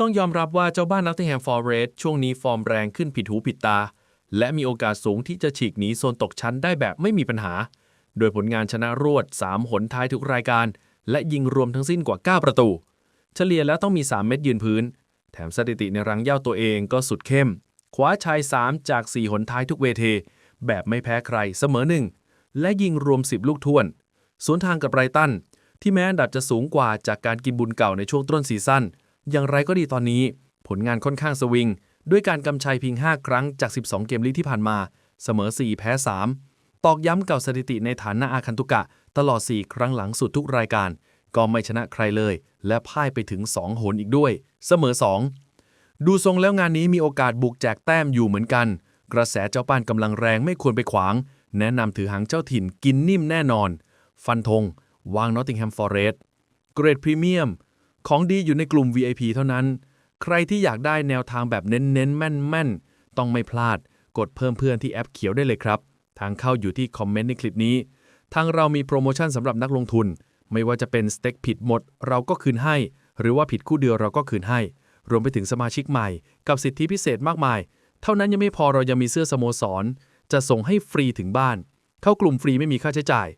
ต้องยอมรับว่าเจ้าบ้านนอตติแฮมฟอร์เรสต์ช่วงนี้ฟอร์มแรงขึ้นผิดหูผิดตา และมีโอกาสสูงที่จะฉีกหนีโซนตกชั้นได้แบบไม่มีปัญหา โดยผลงานชนะรวด 3 หนท้ายทุกรายการ และยิงรวมทั้งสิ้นกว่า 9 ประตู เฉลี่ยแล้วต้องมี 3 เม็ดยืนพื้น แถมสถิติในรังเย่าตัวเองก็สุดเข้ม คว้าชัย3 จาก 4 หนท้ายทุกเวทีแบบไม่แพ้ใครเสมอหนึ่งและยิงรวม 10 ลูกท่วน สวนทางกับไรตันที่แม้อันดับจะสูงกว่าจากการกินบุญเก่าในช่วงต้นซีซั่น อย่างไรก็ดีตอนนี้ ผลงานค่อนข้างสวิง ด้วยการกำชัยเพียง 5 ครั้งจาก 12 เกมลีกที่ผ่านมา เสมอ 4 แพ้ 3 ตอกย้ำเก่าสถิติในฐานะอาคันตุกะ ตลอด 4 ครั้งหลังสุดทุกรายการ ก็ไม่ชนะใครเลย และพ่ายไปถึง2หนอีกด้วย เสมอ 2 ดูทรงแล้วงานนี้มีโอกาสบุกแจกแต้มอยู่เหมือนกัน กระแสเจ้าป้านกำลังแรงไม่ควรไปขวาง แนะนำถือหางเจ้าถิ่นกินนิ่มแน่นอน ฟันธงวางนอตติงแฮมฟอร์เรสเกรดพรีเมียม ของดีอยู่ในกลุ่ม VIP เท่านั้น ใครที่อยากได้แนวทางแบบเน้นๆ แม่นๆ ต้องไม่พลาด กดเพิ่มเพื่อนที่แอปเขียวได้เลยครับ ทางเข้าอยู่ที่คอมเมนต์ในคลิปนี้ ทางเรามีโปรโมชั่นสำหรับนักลงทุน ไม่ว่าจะเป็นสเต็กผิดหมด เราก็คืนให้ หรือว่าผิดคู่เดียวเราก็คืนให้ รวมไปถึงสมาชิกใหม่ กับสิทธิพิเศษมากมาย เท่านั้นยังไม่พอเรายังมีเสื้อสโมสร จะส่งให้ฟรีถึงบ้าน เข้ากลุ่มฟรีไม่มีค่าใช้จ่าย